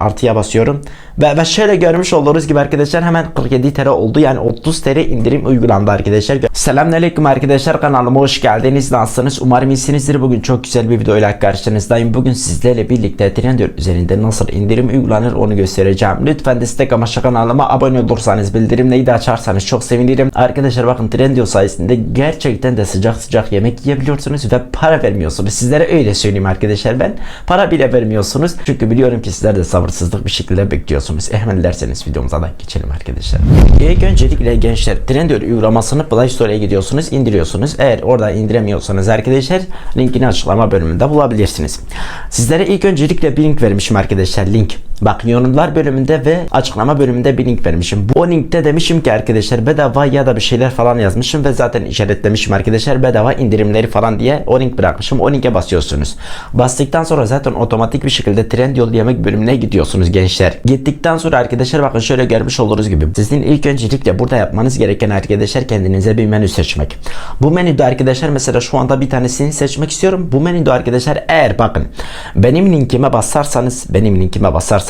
artıya basıyorum. Ve, ve şöyle görmüş olduğunuz gibi arkadaşlar hemen 47 TL oldu. Yani 30 TL indirim uygulandı arkadaşlar. Selamünaleyküm arkadaşlar kanalıma hoş geldiniz. Nasılsınız? Umarım iyisinizdir. Bugün çok güzel bir videoyla karşınızdayım. Bugün sizlerle birlikte Trendyol üzerinde nasıl indirim uygulanır onu göstereceğim. Lütfen destek amaçlı kanalıma abone olursanız bildirimleri de açarsanız çok sevinirim. Arkadaşlar bakın Trendyol sayesinde gerçekten de sıcak sıcak yemek yiyebiliyorsunuz ve para vermiyorsunuz. Sizlere öyle söyleyeyim arkadaşlar ben. Para bile vermiyorsunuz. Çünkü biliyorum ki sizler de sabırsızlık bir şekilde bekliyorsunuz. Hemen dilerseniz videomuza da geçelim arkadaşlar. İlk öncelikle gençler Trendyol uygulamasını Play Store'a gidiyorsunuz, indiriyorsunuz. Eğer orada indiremiyorsanız arkadaşlar linkini açıklama bölümünde bulabilirsiniz. Sizlere ilk öncelikle bir link vermişim arkadaşlar link. Bak yorumlar bölümünde ve açıklama bölümünde bir link vermişim. Bu linkte demişim ki arkadaşlar bedava ya da bir şeyler falan yazmışım ve zaten işaretlemişim arkadaşlar bedava indirimleri falan diye o link bırakmışım. O linke basıyorsunuz. Bastıktan sonra zaten otomatik bir şekilde Trendyol yemek bölümüne gidiyorsunuz gençler. Gittikten sonra arkadaşlar bakın şöyle görmüş oluruz gibi. Sizin ilk öncelikle burada yapmanız gereken arkadaşlar kendinize bir menü seçmek. Bu menüde arkadaşlar mesela şu anda bir tanesini seçmek istiyorum. Bu menüde arkadaşlar eğer bakın benim linkime basarsanız benim linkime basarsanız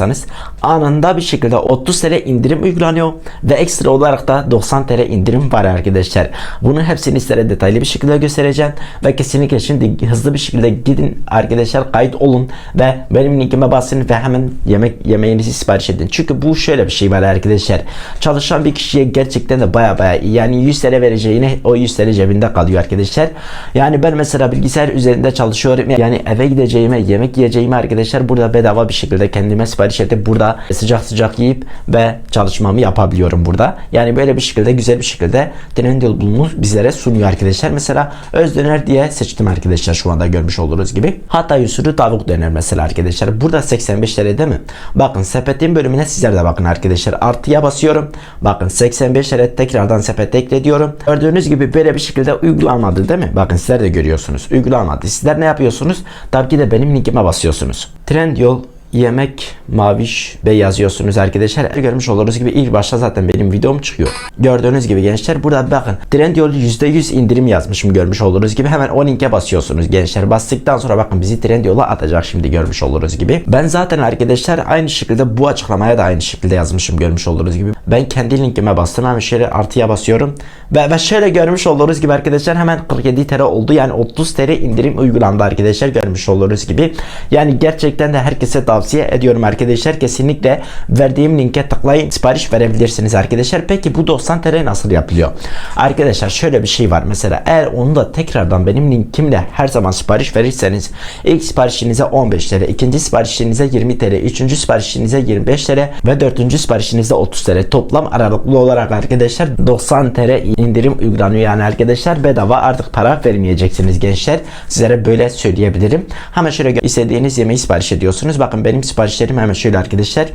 anında bir şekilde 30 TL indirim uygulanıyor ve ekstra olarak da 90 TL indirim var arkadaşlar. Bunun hepsini sizlere detaylı bir şekilde göstereceğim ve kesinlikle şimdi hızlı bir şekilde gidin arkadaşlar kayıt olun ve benim linkime basın ve hemen yemek yemeğinizi sipariş edin. Çünkü bu şöyle bir şey var arkadaşlar. Çalışan bir kişiye gerçekten de baya baya. Yani 100 TL vereceğine o 100 TL cebinde kalıyor arkadaşlar. Yani ben mesela bilgisayar üzerinde çalışıyorum. Yani eve gideceğime, yemek yiyeceğime arkadaşlar burada bedava bir şekilde kendime sipariş edip burada sıcak sıcak yiyip ve çalışmamı yapabiliyorum burada. Yani böyle bir şekilde güzel bir şekilde Trendyol bunu bizlere sunuyor arkadaşlar. Mesela öz döner diye seçtim arkadaşlar şu anda görmüş olduğunuz gibi. Hatta usulü tavuk döner mesela arkadaşlar. Burada 85 TL değil mi? Bakın sepetin bölümüne sizler de bakın arkadaşlar. Artıya basıyorum. Bakın 85 TL tekrardan sepete ekle diyorum. Gördüğünüz gibi böyle bir şekilde uygulanmadı değil mi? Bakın sizler de görüyorsunuz. Uygulanmadı. Sizler ne yapıyorsunuz? Tabii ki de benim linkime basıyorsunuz. Trendyol yemek maviş bey yazıyorsunuz arkadaşlar. Görmüş olduğunuz gibi ilk başta zaten benim videom çıkıyor. Gördüğünüz gibi gençler burada bakın Trendyol %100 indirim yazmışım görmüş olduğunuz gibi. Hemen o linke basıyorsunuz gençler. Bastıktan sonra bakın bizi Trendyol'a atacak şimdi görmüş olduğunuz gibi. Ben zaten arkadaşlar aynı şekilde bu açıklamaya da aynı şekilde yazmışım görmüş olduğunuz gibi. Ben kendi linkime bastım hemen şöyle artıya basıyorum. Ve, ve şöyle görmüş olduğunuz gibi arkadaşlar hemen 47 TL oldu. Yani 30 TL indirim uygulandı arkadaşlar görmüş olduğunuz gibi. Yani gerçekten de herkese tavsiye ediyorum arkadaşlar. Kesinlikle verdiğim linke tıklayın sipariş verebilirsiniz arkadaşlar. Peki bu 90 TL nasıl yapılıyor? Arkadaşlar şöyle bir şey var. Mesela eğer onu da tekrardan benim linkimle her zaman sipariş verirseniz ilk siparişinize 15 TL, ikinci siparişinize 20 TL, üçüncü siparişinize 25 TL ve dördüncü siparişinize 30 TL. Toplam aralıklı olarak arkadaşlar 90 TL indirim uygulanıyor yani arkadaşlar bedava artık para vermeyeceksiniz gençler. Sizlere böyle söyleyebilirim. Hemen şöyle istediğiniz yemeği sipariş ediyorsunuz. Bakın benim siparişlerim hemen şöyle arkadaşlar.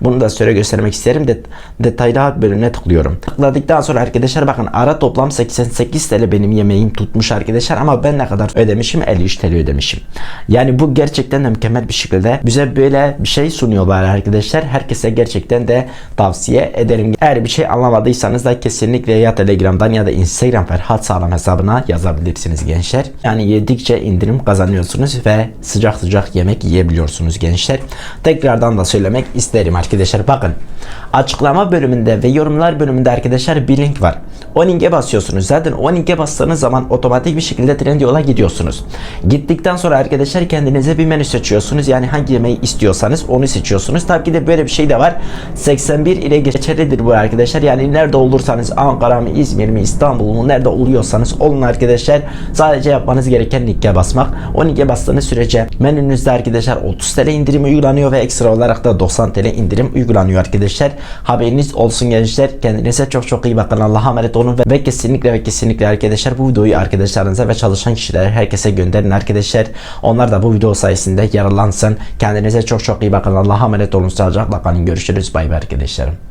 Bunu da şöyle göstermek isterim. Det detaylar bölümüne tıklıyorum. Tıkladıktan sonra arkadaşlar bakın ara toplam 88 TL benim yemeğim tutmuş arkadaşlar ama ben ne kadar ödemişim 53 TL ödemişim. Yani bu gerçekten de mükemmel bir şekilde bize böyle bir şey sunuyorlar arkadaşlar. Herkese gerçekten de tavsiye ederim. Eğer bir şey anlamadıysanız da kesinlikle ya Telegram'dan ya da Instagram Ferhat Sağlam hesabına yazabilirsiniz gençler. Yani yedikçe indirim kazanıyorsunuz ve sıcak sıcak yemek yiyebiliyorsunuz gençler. Tekrardan da söylemek isterim arkadaşlar. Bakın açıklama bölümünde ve yorumlar bölümünde arkadaşlar bir link var. O linke basıyorsunuz. Zaten o linke bastığınız zaman otomatik bir şekilde Trendyol'a gidiyorsunuz. Gittikten sonra arkadaşlar kendinize bir menü seçiyorsunuz. Yani hangi yemeği istiyorsanız onu seçiyorsunuz. Tabii ki de böyle bir şey de var. 81 ile geçerlidir bu arkadaşlar. Yani nerede olursanız Ankara mı, İzmir mi, İstanbul mu nerede oluyorsanız olun arkadaşlar. Sadece yapmanız gereken linke basmak. O linke bastığınız sürece menünüzde arkadaşlar 30 TL indirim uygulanıyor ve ekstra olarak da 90 TL indirim uygulanıyor arkadaşlar. Haberiniz olsun gençler. Kendinize çok çok iyi bakın. Allah'a emanet olun ve, ve kesinlikle ve kesinlikle arkadaşlar bu videoyu arkadaşlarınıza ve çalışan kişilere herkese gönderin arkadaşlar. Onlar da bu video sayesinde yararlansın. Kendinize çok çok iyi bakın. Allah'a emanet olun. Sağlıcakla kalın. Görüşürüz. Bay bay arkadaşlarım.